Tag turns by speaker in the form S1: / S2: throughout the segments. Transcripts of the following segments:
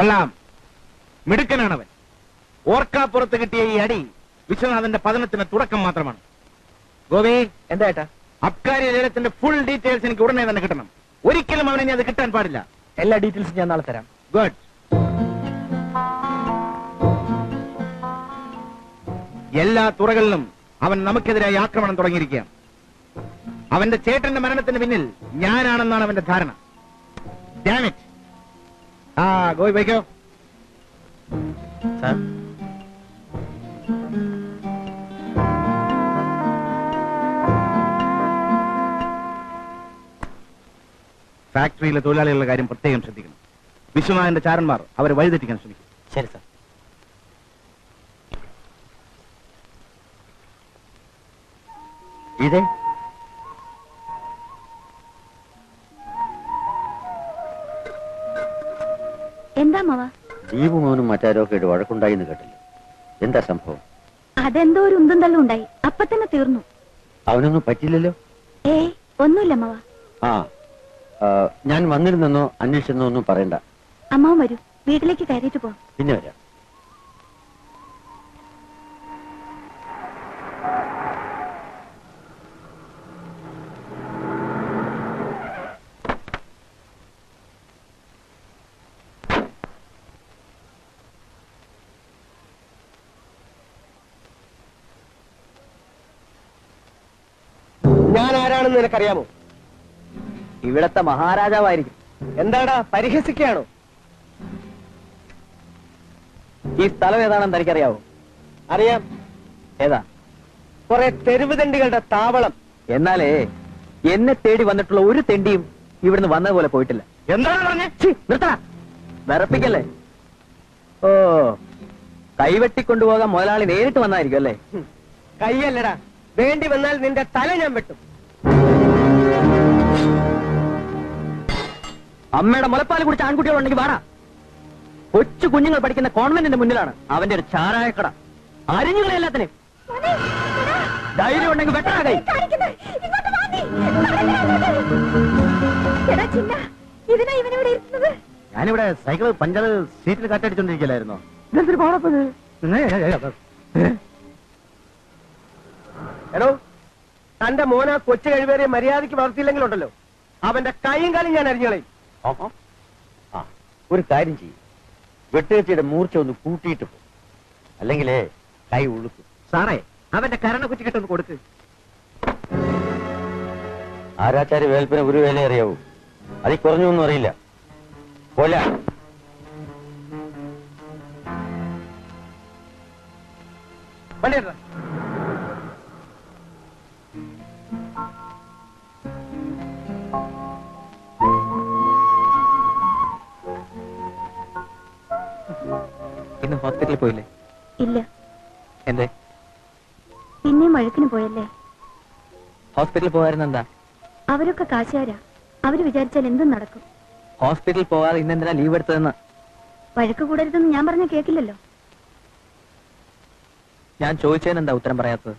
S1: കൊള്ളാം. മിടുക്കനാണവൻ. ഓർക്കാപ്പുറത്ത് കിട്ടിയ ഈ അടി വിശ്വനാഥന്റെ പതനത്തിന് തുടക്കം മാത്രമാണ്. ഗോപി
S2: എന്താ ഏട്ടാ?
S1: അബ്കാരി ലേലത്തിന്റെ ഫുൾ ഡീറ്റെയിൽസ് എനിക്ക് ഉടനെ തന്നെ കിട്ടണം. ഒരിക്കലും അവനെ ഇനി അത് കിട്ടാൻ പാടില്ല.
S2: എല്ലാ ഡീറ്റെയിൽസും ഞാൻ നാളെ തരാം.
S1: ഗുഡ്. എല്ലാ തുറകളിലും അവൻ നമുക്കെതിരായി ആക്രമണം തുടങ്ങിയിരിക്കുകയാണ്. അവന്റെ ചേട്ടന്റെ മരണത്തിന് പിന്നിൽ ഞാനാണെന്നാണ് അവന്റെ ധാരണ. It. ആ ഗോയി വയ്ക്കോ
S2: സാർ.
S1: ഫാക്ടറിയിലെ തൊഴിലാളികളുടെ കാര്യം പ്രത്യേകം ശ്രദ്ധിക്കണം. വിശ്വനാഥന്റെ ചാരന്മാർ അവരെ വഴിതെറ്റിക്കാൻ ശ്രമിക്കും.
S2: ശരി സാർ.
S3: ഇതേ?
S4: മാവ
S3: ദീപു മോനും മറ്റാരോ കേട്ട് വഴക്കുണ്ടായിന്ന് കേട്ടില്ല. എന്താ സംഭവം?
S4: അതെന്തോ ഒരു ഉന്തും തള്ളും ഉണ്ടായി. അപ്പൊ തന്നെ തീർന്നു.
S3: അവനൊന്നും പറ്റില്ലല്ലോ
S4: ഏ ഒന്നുമില്ല മാവ
S3: ആ ആ, ഞാൻ വന്നിരുന്നെന്നോ അന്വേഷിച്ചെന്നോ ഒന്നും പറയണ്ട.
S4: അമ്മാവൻ വരൂ. വീട്ടിലേക്ക് കയറിയിട്ട് പോ
S3: പിന്നെ വരാം
S2: ഞാൻ ആരാണെന്ന് നിനക്കറിയാമോ?
S5: ഇവിടത്തെ മഹാരാജാവായിരിക്കും.
S2: എന്താടാ? പരിഹസിക്കുകയാണോ?
S5: ഈ സ്ഥലം ഏതാണെന്ന് തനിക്കറിയാവോ?
S2: അറിയാം.
S5: ഏതാ?
S2: കുറെ തെരുവ് തെണ്ടികളുടെ താവളം.
S5: എന്നാലേ എന്നെ തേടി വന്നിട്ടുള്ള ഒരു തെണ്ടിയും ഇവിടുന്ന് വന്ന പോലെ പോയിട്ടില്ല.
S1: എന്താണ് പറഞ്ഞേ?
S5: ഛീ, നിർത്തടാ. വിറപ്പിക്കല്ലേ? ഓ കൈവെട്ടിക്കൊണ്ടുപോകാൻ മുതലാളി നേരിട്ട് വന്നായിരിക്കും അല്ലേ?
S2: കൈയല്ലടാ കയ്യല്ലടാ. വേണ്ടി വന്നാൽ നിന്റെ തല ഞാൻ വെട്ടും.
S5: അമ്മയുടെ മുലപ്പാൽ കുടിച്ച ആൺകുട്ടികളുണ്ടെങ്കിൽ വാടാ. കൊച്ചു കുഞ്ഞുങ്ങൾ പഠിക്കുന്ന കോൺവെന്റിന്റെ മുന്നിലാണ് അവന്റെ ഒരു ചാരായക്കട. അരിഞ്ഞുകളെ എല്ലാത്തിനും ധൈര്യം ഉണ്ടെങ്കിൽ വെട്ടണ കൈ.
S1: ഞാനിവിടെ സൈക്കിൾ പഞ്ചർ സീറ്റിൽ കാറ്റടിച്ചോണ്ടിരിക്കലായിരുന്നോ.
S2: എടോ തന്റെ മോന കൊച്ചു കഴിവേറിയ മര്യാദയ്ക്ക് വളർത്തിയില്ലെങ്കിലുണ്ടല്ലോ. അവന്റെ കൈയും കാലും ഞാൻ അരിഞ്ഞളയും
S3: ആ ഒരു കാര്യം ചെയ്യും. വെട്ടുകച്ചിയുടെ മൂർച്ച ഒന്ന് കൂട്ടിയിട്ട് പോ. അല്ലെങ്കിലേ കൈ ഉളുക്കും.
S5: സാറേ അവന്റെ കരണ കുറ്റിക്കെട്ടൊന്ന് കൊടുക്ക്.
S3: ആരാച്ചാര്യ വേൽപ്പിന് ഒരു വേല അറിയാവൂ. അതിൽ കുറഞ്ഞൊന്നും അറിയില്ല. കൊല
S2: വണ്ടി
S5: ഹോസ്പിറ്റലിൽ പോയില്ലേ?
S4: ഇല്ല.
S5: എന്തേ?
S4: പിന്നെയും വഴക്കിന് പോയല്ലേ?
S5: ഹോസ്പിറ്റലിൽ പോകാരുന്നെന്താ
S4: അവരൊക്കെ കാശുകാരാ. അവർ വിചാരിച്ചാൽ എന്തും നടക്കും.
S5: ഹോസ്പിറ്റലിൽ പോകാതെ ഇന്ന് എന്തിനാ ലീവ് എടുത്തതെന്ന്?
S4: വഴക്ക് കൂടരുതെന്ന് ഞാൻ പറഞ്ഞ കേക്കില്ലല്ലോ
S5: ഞാൻ ചോദിച്ചതിനെന്താ ഉത്തരം പറയാത്തത്?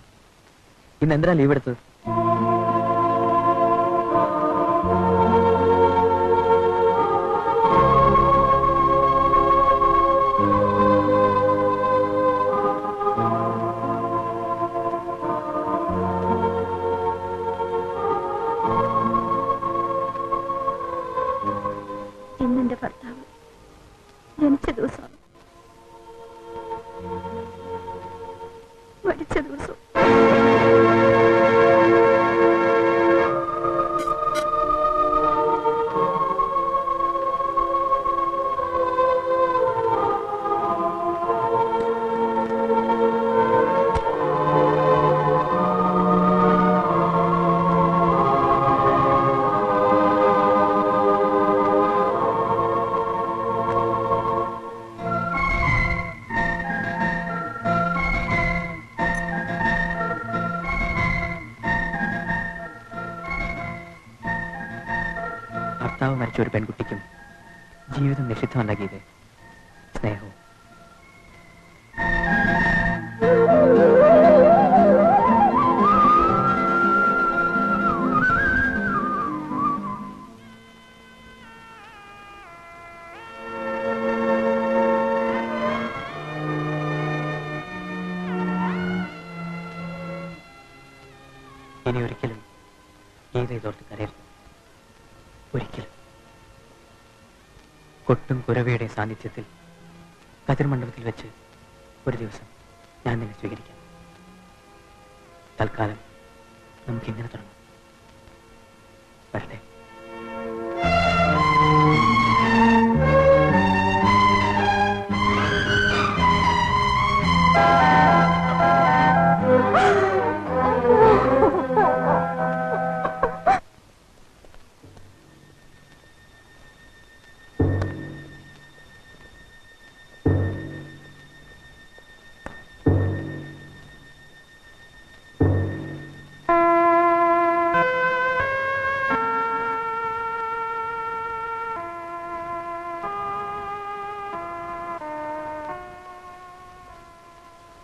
S5: ഇന്ന് എന്തിനാ ലീവ് എടുത്തത്?
S4: പിതാവ് മരിച്ച
S5: ഒരു പെൺകുട്ടിക്കും ജീവിതം നിഷിദ്ധമല്ല ഗീതെ സ്നേഹവും. ഇനി ഒരിക്കലും ഗീത ഇതോർത്ത് കരയരുത്. ഒരിക്കലും. കൊട്ടും കുരവയുടെ സാന്നിധ്യത്തിൽ കതിർമണ്ഡപത്തിൽ വെച്ച് ഒരു ദിവസം ഞാൻ നിന്നെ സ്വീകരിക്കാം. തൽക്കാലം നമുക്ക് ഇങ്ങനെ തുടങ്ങാം. വരട്ടെ.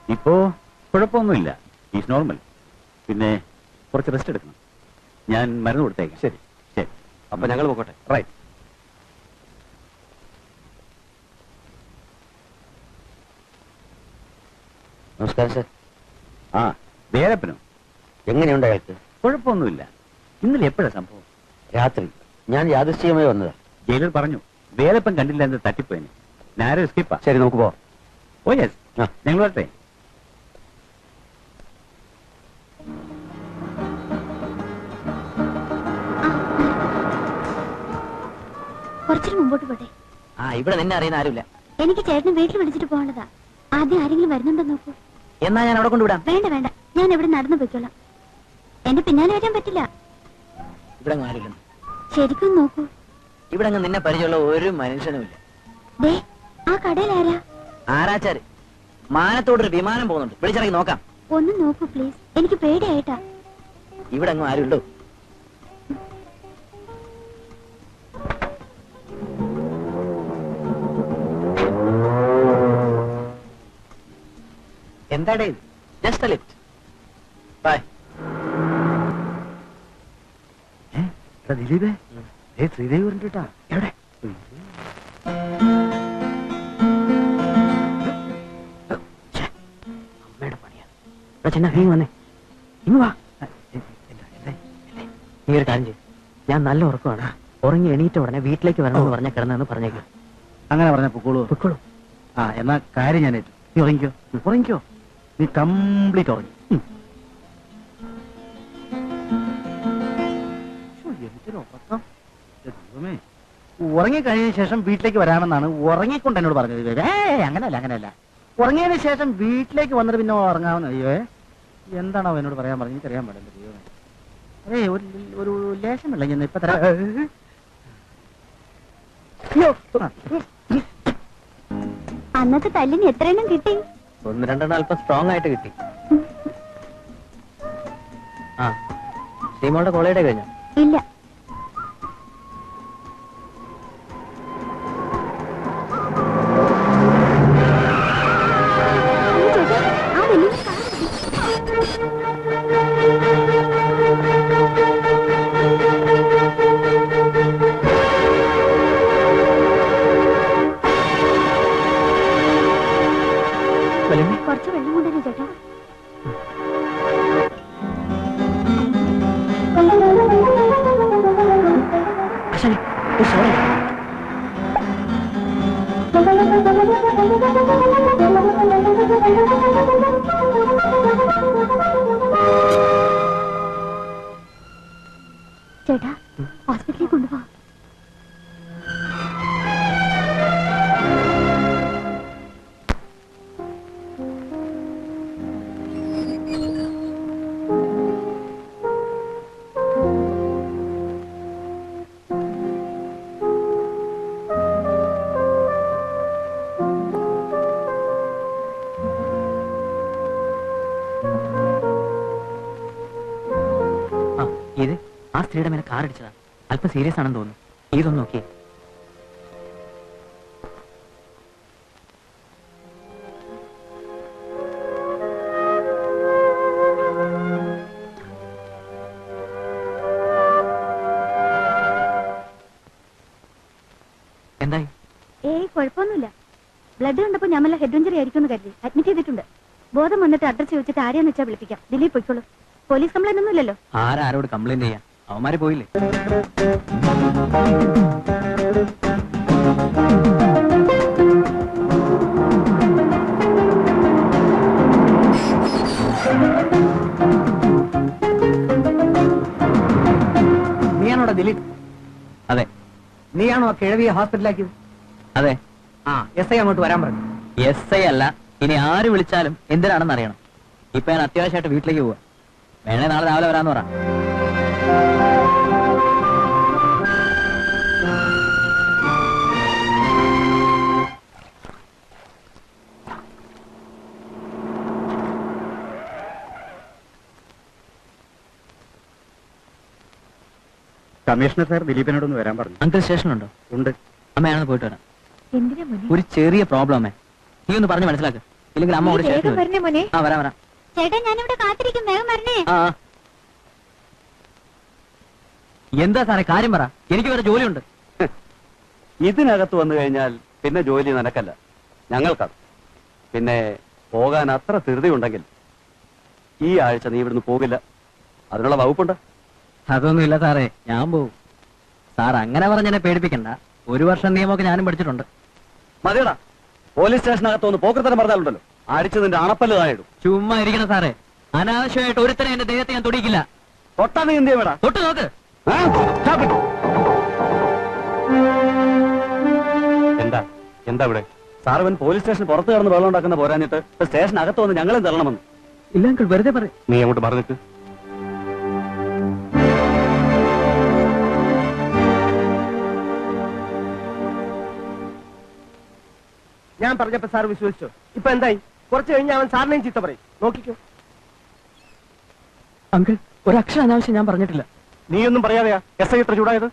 S6: ഇപ്പോ കുഴപ്പമൊന്നുമില്ല. ഈസ് നോർമൽ പിന്നെ കുറച്ച് റെസ്റ്റ് എടുക്കണം. ഞാൻ മരുന്ന് കൊടുത്തേക്കാം. ശരി. ശരി.
S7: അപ്പൊ ഞങ്ങൾ പോകട്ടെ
S6: റൈറ്റ്
S3: നമസ്കാരം സാർ.
S6: ആ വേലപ്പനോ?
S3: എങ്ങനെയുണ്ട് അയാൾക്ക്?
S6: കുഴപ്പമൊന്നുമില്ല. ഇന്നലെ എപ്പോഴാ സംഭവം?
S3: രാത്രി. ഞാൻ യാദൃശ്ചികമായി വന്നതാ.
S6: ജയിലർ പറഞ്ഞു വേലപ്പൻ കണ്ടില്ല എന്ന് തട്ടിപ്പോയിന് നാരോ സ്കിപ്പാ
S3: ശരി നമുക്ക് പോവാം.
S6: Oh yes. ഞങ്ങൾ വരട്ടെ.
S4: മുമ്പോട്ട് പോട്ടെ.
S5: ആ ഇവിടെ നിന്നെ അറിയുന്ന ആരുമില്ല.
S4: എനിക്ക് ചേട്ടനെ വീട്ടിൽ വിളിച്ചിട്ട് പോകേണ്ടതാ. ആദ്യം ആരെങ്കിലും വരുന്നുണ്ടോ നോക്കൂ.
S5: എന്നാ ഞാൻ അവിടെ കൊണ്ടുവിടാം.
S4: വേണ്ട വേണ്ട. ഞാൻ ഇവിടെ നടന്നു പോയിക്കോളാം. എന്റെ പിന്നാലെ വരാൻ പറ്റില്ല.
S5: ഇവിടെ അങ്ങ് ആരുമില്ലെന്ന്
S4: ശരിക്കും നോക്കൂ.
S5: ഇവിടെ അങ്ങ് നിന്നെ പരിചയമുള്ള ഒരു മനുഷ്യനുമില്ല
S4: ദേ ആ കടയിൽ ആരാ?
S5: ആരാച്ചാര്? മാനത്തോടൊരു വിമാനം പോകുന്നുണ്ട്. വിളിച്ചിറങ്ങി നോക്കാം.
S4: ഒന്ന് നോക്കൂ പ്ലീസ് എനിക്ക് പേടിയായിട്ടാ.
S5: ഇവിടെ അങ്ങ് ആരുണ്ടോ
S6: എന്താടേ
S5: ജസ്റ്റ് ലിഫ്റ്റ് ബൈ
S6: ദിലീപേ. ഏ ശ്രീദേവി പറഞ്ഞിട്ടാ? എവിടെ?
S5: അമ്മയുടെ പണിയാണ് ചെന്ന നീ വന്നേ. ഇങ്ങ് വാ. നീ ഒരു കാര്യം ചെയ്യും. ഞാൻ നല്ല ഉറക്കമാണ്. ഉറങ്ങി എണീറ്റ ഉടനെ വീട്ടിലേക്ക് വരണമെന്ന് പറഞ്ഞ കിടന്നെന്ന് പറഞ്ഞേക്കാം.
S6: അങ്ങനെ പറഞ്ഞ പൊക്കോളൂ.
S5: പൊയ്ക്കോളൂ
S6: ആ എന്നാ കാര്യം ഞാൻ ഏറ്റു. നീ ഉറങ്ങിക്കോ. ഉറങ്ങിക്കോ. നീ കംപ്ലീറ്റ് ഉറങ്ങി ഉറങ്ങിക്കഴിഞ്ഞ ശേഷം വീട്ടിലേക്ക് വരാമെന്നാണ് ഉറങ്ങിക്കൊണ്ട് എന്നോട് പറഞ്ഞത് അങ്ങനെയല്ല അങ്ങനെയല്ല. ഉറങ്ങിയതിന് ശേഷം വീട്ടിലേക്ക് വന്നിട്ട് പിന്നെ ഉറങ്ങാമെന്ന് അയ്യോ. എന്താണോ എന്നോട് പറയാൻ പറഞ്ഞു എനിക്കറിയാൻ പാടില്ല ദൈവമേ. അതെ ഒരു ഒരു ലേശം വെള്ളം ഞാൻ ഇപ്പൊ തരാം.
S4: അന്നത്തെ തല്ലിന് എത്രയെണ്ണം കിട്ടി?
S5: ഒന്ന് രണ്ടെണ്ണം അല്പം സ്ട്രോങ് ആയിട്ട് കിട്ടി. ആ. ശ്രീമോളുടെ കോളേജ് കഴിഞ്ഞോ?
S4: ഇല്ല. വലിയ കുറച്ച് വെള്ളം കൊണ്ടുവരും ചേട്ടാ? ചേട്ടാ
S5: സ്ത്രീയുടെ മേലെ കാർ അടിച്ചതാ അല്പം സീരിയസ് ആണെന്ന് തോന്നുന്നു. ഇതൊന്നു നോക്കിയേ. എന്തായി?
S4: ഏയ് കുഴപ്പമൊന്നുമില്ല. ബ്ലഡ് കണ്ടപ്പോ ഞാൻ ഹെഡ് ഇഞ്ചറി ആയിരിക്കും എന്ന് കരുതി. അഡ്മിറ്റ് ചെയ്തിട്ടുണ്ട്. ബോധം വന്നിട്ട് അഡ്രസ് ചോദിച്ചിട്ട് ആരെയാന്ന് വെച്ചാൽ വിളിപ്പിക്കാം. ദിലീപ് പൊയ്ക്കോളൂ. പോലീസ് കംപ്ലൈന്റ് ഒന്നുമില്ലല്ലോ
S5: ആരാരോട് കംപ്ലൈന്റ് ചെയ്യാൻ അവന്മാര് പോയില്ലേ?
S6: നീയാണോടാ ദിലീപ്?
S5: അതെ.
S6: നീയാണോ ആ കിഴവിയെ ഹോസ്പിറ്റലാക്കിയത്
S5: അതെ.
S6: ആ എസ് ഐ അങ്ങോട്ട് വരാൻ പറഞ്ഞു.
S5: എസ് ഐ അല്ല ഇനി ആര് വിളിച്ചാലും എന്തിനാണെന്ന് അറിയണം. ഇപ്പൊ ഞാൻ അത്യാവശ്യമായിട്ട് വീട്ടിലേക്ക് പോവാ. വേണേ നാളെ രാവിലെ വരാന്ന് പറ.
S1: കമ്മീഷണർ സാർ ദിലീപിനോടൊന്ന് വരാൻ പറഞ്ഞു.
S5: അങ്കിൾ സ്റ്റേഷനിലുണ്ടോ?
S1: ഉണ്ട്.
S5: അമ്മയാണെന്ന് പോയിട്ട് വരാം
S4: എന്തിനാ മോനെ?
S5: ഒരു ചെറിയ പ്രോബ്ലം അമ്മേ നീ ഒന്ന് പറഞ്ഞ് മനസ്സിലാക്ക്. ഇല്ലെങ്കിൽ അമ്മ
S4: ഓടി വേഗം
S5: സ്റ്റേഷൻ
S4: വരണേ മോനെ.
S5: ആ വരാം വരാം.
S4: ചേട്ടാ ഞാനിവിടെ കാത്തിരിക്കും. വേഗം വരണേ.
S5: ആ ആ. എന്താ സാറേ കാര്യം പറ. എനിക്ക് വേറെ ജോലിയുണ്ട്.
S8: ഇതിനകത്ത് വന്നു കഴിഞ്ഞാൽ പിന്നെ ജോലി നിനക്കല്ല. ഞങ്ങൾക്കത്. പിന്നെ പോകാൻ അത്ര ധൃതിയുണ്ടെങ്കിൽ ഈ ആഴ്ച നീ ഇവിടുന്ന് പോകില്ല. അതിനുള്ള വകുപ്പുണ്ട്.
S5: അതൊന്നുമില്ല സാറേ ഞാൻ പോവും. സാർ അങ്ങനെ പറഞ്ഞെന്നെ പേടിപ്പിക്കണ്ട. ഒരു വർഷം നിയമമൊക്കെ ഞാനും പഠിച്ചിട്ടുണ്ട്.
S8: മതിയടാ. പോലീസ് സ്റ്റേഷനകത്ത് ഒന്ന് പോക്കൃത്തരം പറഞ്ഞാലുണ്ടല്ലോ. അടിച്ച് നിന്റെ അണപ്പല്ല് താഴെയിടും.
S5: ചുമ്മാ ഇരിക്കണം സാറേ. അനാവശ്യമായിട്ട് ഒരുത്തരം എന്റെ ദേഹത്തെ ഞാൻ തൊടിയിക്കില്ല.
S8: തൊട്ടാ നീ എന്ത് ചെയ്യാ
S5: തൊട്ട് നോക്ക്.
S8: എന്താ? എന്താ ഇവിടെ? സാറവൻ പോലീസ് സ്റ്റേഷൻ പുറത്ത് കടന്ന് വെള്ളം ഉണ്ടാക്കുന്ന പോരാഞ്ഞിട്ട് ഇപ്പൊ സ്റ്റേഷൻ അകത്ത് വന്ന് ഞങ്ങളെ തള്ളണമെന്ന്.
S5: ഇല്ല അങ്കിൾ വെറുതെ പറ
S8: നീ അങ്ങോട്ട് പറഞ്ഞിട്ട്
S7: ഞാൻ പറഞ്ഞപ്പോ സാർ വിശ്വസിച്ചോ? ഇപ്പൊ എന്തായി? കുറച്ച് കഴിഞ്ഞ് അവൻ സാറിനെയും ചീത്ത പറയും. നോക്കിക്കോ.
S5: അങ്കിൾ ഒരക്ഷരം അനാവശ്യം ഞാൻ പറഞ്ഞിട്ടില്ല.
S8: നീയൊന്നും പറയാതെയാ എസ് ഐ ഇത്ര ചൂടായത്?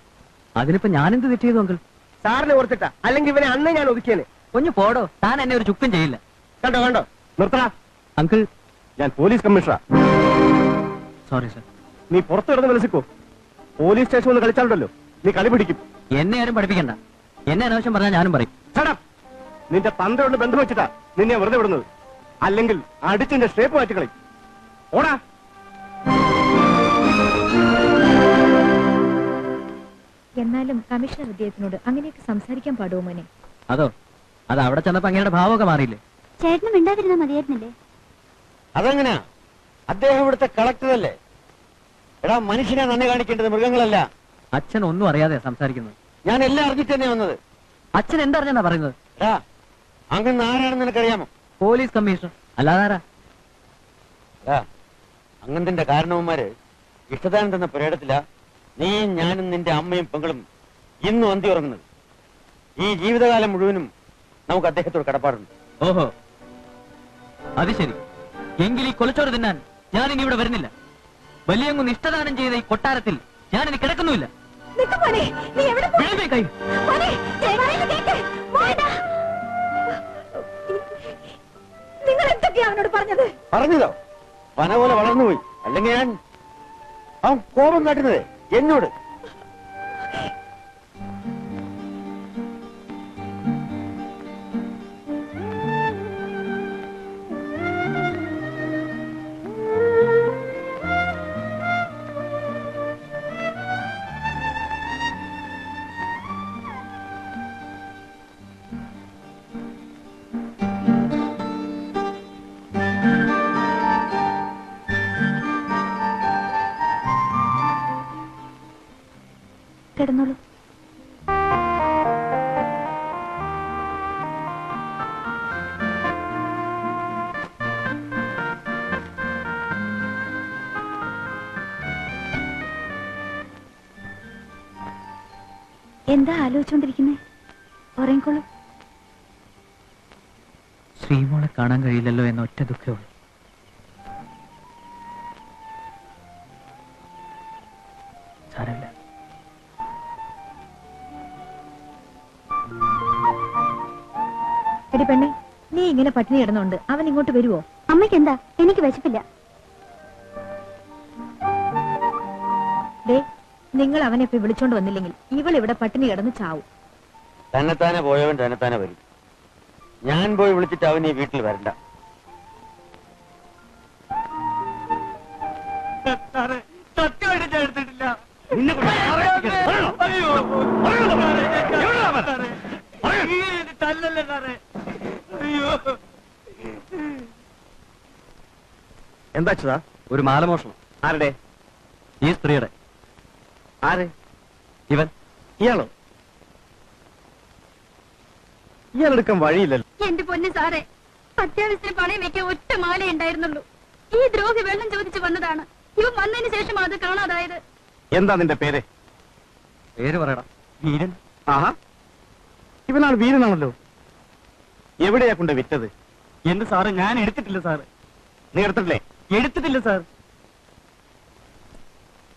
S5: അതിനിപ്പോ ഞാനെന്ത് തെറ്റ് ചെയ്തു അങ്കിൾ?
S7: സാറിനെ ഓർത്തിട്ടാ. അല്ലെങ്കിൽ ഇവനെ അന്ന് ഞാൻ ഒതുക്കിയേനെ.
S5: കൊഞ്ഞു പോടോ താൻ എന്നെ ഒരു ചുക്കും ചെയ്യില്ല.
S7: കണ്ടോ കണ്ടോ?
S8: നിർത്തടാ.
S5: അങ്കിൾ.
S8: ഞാൻ പോലീസ് കമ്മീഷണറാ.
S5: സോറി സർ
S8: നീ പുറത്തു കിടന്ന് വിളിച്ചിക്കോ പോലീസ് സ്റ്റേഷൻ ഒന്ന് കളിച്ചാലുണ്ടല്ലോ. നീ കളി പിടിക്കും.
S5: എന്നെ ആരും പഠിപ്പിക്കണ്ട. എന്നെ അനാവശ്യം പറഞ്ഞാൽ ഞാനും പറയും.
S8: Shut നിന്റെ തന്ത്രയോട് ബന്ധം വെച്ചിട്ടാ നിന്നെ വെറുതെ വിടുന്നത്. അല്ലെങ്കിൽ അടിച്ചിന്റെ ഷേപ്പ് മാറ്റിക്കളി ഓടാ.
S4: എന്നാലും കമ്മീഷണർ അദ്ദേഹത്തിനോട് അങ്ങനെയൊക്കെ സംസാരിക്കാൻ പാടുമോ മോനെ?
S5: അതോ? അത് അവിടെ ചെന്നപ്പോ അങ്ങയുടെ ഭാവമൊക്കെ മാറിയില്ലേ?
S4: ചേട്ടനും മിണ്ടാതിരുന്നാ മതിയായിരുന്നില്ലേ?
S3: അതെങ്ങനെയാ അദ്ദേഹം ഇവിടുത്തെ കളക്ടറല്ലേ എടാ മനുഷ്യനെ നന്ദി കാണിക്കേണ്ടത് മൃഗങ്ങളല്ല.
S5: അച്ഛൻ ഒന്നും അറിയാതെ സംസാരിക്കുന്നത്.
S3: ഞാൻ എല്ലാം അറിഞ്ഞിട്ട് തന്നെ വന്നത്.
S5: അച്ഛൻ എന്തറിഞ്ഞാ പറയുന്നത്?
S3: എടാ അങ്ങനെ ആരാണെന്ന് നിനക്കറിയാമോ?
S5: പോലീസ് കമ്മീഷണർ അല്ലാതാരാ?
S3: അങ്ങനത്തെ കാരണവന്മാര് ഇഷ്ടദാനം തന്ന പുരേടത്തില നീയും ഞാനും നിന്റെ അമ്മയും പെങ്ങളും ഇന്നും അന്തി ഉറങ്ങുന്നത് ഈ ജീവിതകാലം മുഴുവനും നമുക്ക് അദ്ദേഹത്തോട് കടപ്പാടുണ്ട്.
S5: ഓഹോ. അത് ശരി. എങ്കിൽ ഈ കൊലച്ചോറ് തിന്നാൻ ഞാൻ ഇനി ഇവിടെ വരുന്നില്ല. വലിയങ്ങ് നിഷ്ഠദാനം ചെയ്ത ഈ കൊട്ടാരത്തിൽ ഞാൻ ഇനി കിടക്കുന്നുമില്ല
S4: നിങ്ങൾ എന്തൊക്കെയാ അവനോട് പറഞ്ഞത്?
S3: പറഞ്ഞതോ? പന പോലെ വളർന്നുപോയി. അല്ലെങ്കിൽ ഞാൻ അവൻ കോപം കാട്ടുന്നത്. എന്നോട്
S4: കിടന്നോളൂ. എന്താ ആലോചിച്ചോണ്ടിരിക്കുന്നേ? ഉറങ്ങിക്കോളൂ.
S5: ശ്രീമോളെ കാണാൻ കഴിയില്ലല്ലോ എന്ന ഒറ്റ ദുഃഖമുള്ളൂ
S4: എടി പെണ്ണെ നീ ഇങ്ങനെ പട്ടിണി കിടന്നുണ്ട് അവൻ ഇങ്ങോട്ട് വരുവോ? അമ്മയ്ക്ക് എന്താ? എനിക്ക് വിശപ്പില്ല. ദേ നിങ്ങൾ അവനെ ഇപ്പൊ വിളിച്ചോണ്ട് വന്നില്ലെങ്കിൽ ഇവൾ ഇവിടെ പട്ടിണി കിടന്ന് ചാവും.
S3: തന്നെത്താനെ പോയവൻ തന്നെത്താനെ വരും. ഞാൻ പോയി വിളിച്ചിട്ട് അവൻ ഈ വീട്ടിൽ വരണ്ട.
S5: തല്ലല്ലേ സാറേ
S7: എന്താ അച്യുതാ?
S8: ഒരു മാലമോഷണം.
S7: ആരുടെ?
S8: ഈ സ്ത്രീയുടെ.
S7: ആര്?
S8: ഇവൻ.
S7: ഇയാളോ? ഇയാളെടുക്കാൻ വഴിയില്ലല്ലോ.
S9: എന്റെ പൊന്നു സാറേ അത്യാവശ്യത്തിന് പണയം വെക്കാൻ ഒറ്റ മാലേ ഉണ്ടായിരുന്നുള്ളൂ. ഈ ദ്രോഹി വെള്ളം ചോദിച്ചു വന്നതാണ്. ഇവൻ വന്നതിന് ശേഷം അത് കാണാതായത്.
S7: എന്താ നിന്റെ പേര്?
S8: പേര് പറയടാ
S5: വീരൻ.
S7: ആഹാ. ഇവനാണ് വീരനാണല്ലോ. എവിടെയാ കൊണ്ട് വിറ്റത്?
S5: എന്ത് സാറ് ഞാൻ എടുത്തിട്ടില്ല സാറ്
S7: നീ എടുത്തിട്ടില്ലേ?
S5: എടുത്തിട്ടില്ല സാർ.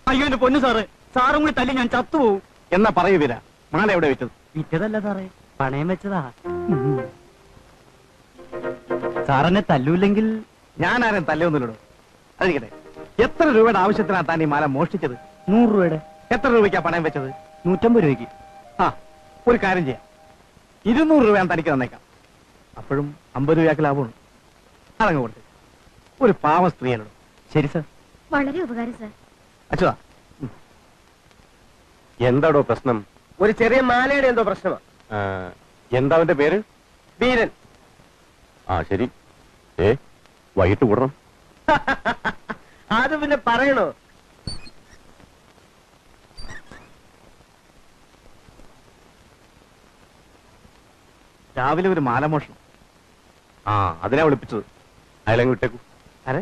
S5: അയ്യോ എന്റെ പൊന്നു സാറ് സാറും കൂടി തല്ലി ഞാൻ ചത്തുപോകും
S7: എന്നാ പറയൂ വീര മാല എവിടെ വിറ്റത്?
S5: വിറ്റതല്ല സാറേ പണയം വെച്ചതാ. സാറെന്നെ തല്ലൂല്ലെങ്കിൽ?
S7: ഞാൻ ആരും തല്ലൊന്നുമില്ലടോ അതിരിക്കട്ടെ. എത്ര രൂപയുടെ ആവശ്യത്തിനാ താൻ ഈ മാല മോഷ്ടിച്ചത്?
S5: നൂറ് രൂപയുടെ.
S7: എത്ര രൂപയ്ക്കാ പണയം വെച്ചത്?
S5: നൂറ്റമ്പത് രൂപയ്ക്ക്.
S7: ആ ഒരു കാര്യം ചെയ്യാം. ഇരുന്നൂറ് രൂപ ഞാൻ തനിക്ക് തന്നേക്കാം. അപ്പോഴും അമ്പത് രൂപയാക്കി ലാഭമാണ് അതങ്ങ് കൊടുത്ത് ഒരു പാവ സ്ത്രീയല്ലോ
S5: ശരി സർ.
S9: വളരെ ഉപകാരം സർ.
S7: അച്ഛാ.
S3: എന്താടോ പ്രശ്നം?
S7: ഒരു ചെറിയ മാലയുടെ എന്തോ പ്രശ്നമാ.
S3: എന്താ അവന്റെ പേര്?
S7: വീരൻ.
S3: ആ ശരി. ഏ വൈകിട്ട് കൂടണം.
S7: അത് പിന്നെ പറയണോ? രാവിലെ ഒരു മാലമോഷണം
S3: ആ അതിനാ വിളിപ്പിച്ചത്. അയാളെ വിട്ടേക്കൂ.
S7: അരെ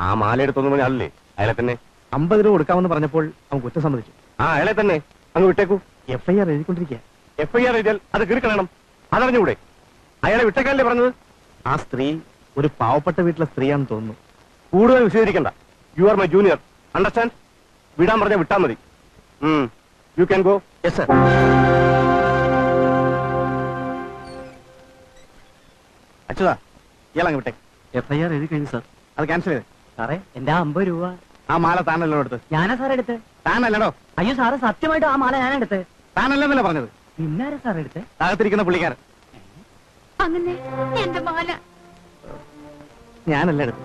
S3: ആ മാല എടുത്തൊന്നും പറഞ്ഞ ആളല്ലേ? അയാളെ തന്നെ.
S7: അമ്പത് രൂപ കൊടുക്കാമെന്ന് പറഞ്ഞപ്പോൾ അവൻ കുറ്റം സമ്മതിച്ചു.
S3: ആ അയാളെ തന്നെ. അങ്ങ് വിട്ടേക്കൂ.
S7: എഫ് ഐ ആർ എഴുതിക്കൊണ്ടിരിക്കുക.
S3: എഫ് ഐ ആർ എഴുതിയാൽ അത് കീർക്കണം അതറിഞ്ഞുകൂടെ? അയാളെ വിട്ടേക്കാനല്ലേ പറഞ്ഞത്?
S7: ആ സ്ത്രീ ഒരു പാവപ്പെട്ട വീട്ടിലെ സ്ത്രീയാണെന്ന് തോന്നുന്നു.
S3: കൂടുതൽ വിശദീകരിക്കണ്ട. You are my junior understand വിടാൻ പറഞ്ഞാൽ വിട്ടാൽ മതി. You can go
S7: yes sir അച്യുതാ ഇയാളങ്ങ് വിട്ടേ
S5: എഫ് ഐ ആർ എഴുതി കഴിഞ്ഞു സാർ.
S7: അത് ക്യാൻസൽ ചെയ്ത്.
S5: സാറേ എന്റെ അമ്പത് രൂപ.
S7: ആ മാല താനല്ലോ എടുത്ത്
S5: ഞാനാ സാർ എടുത്ത്
S7: താനല്ലടോ.
S5: അയ്യോ സാറ് സത്യമായിട്ട് ആ മാല ഞാൻ എടുത്ത്
S7: താനല്ലെന്നല്ലേ പറഞ്ഞത്?
S5: പിന്നാരെ സാർ എടുത്ത്
S7: താകത്തിരിക്കുന്ന പുള്ളിക്കാരൻ.
S9: അങ്ങനെ എന്റെ മാല.
S7: ഞാനല്ല എടുത്ത്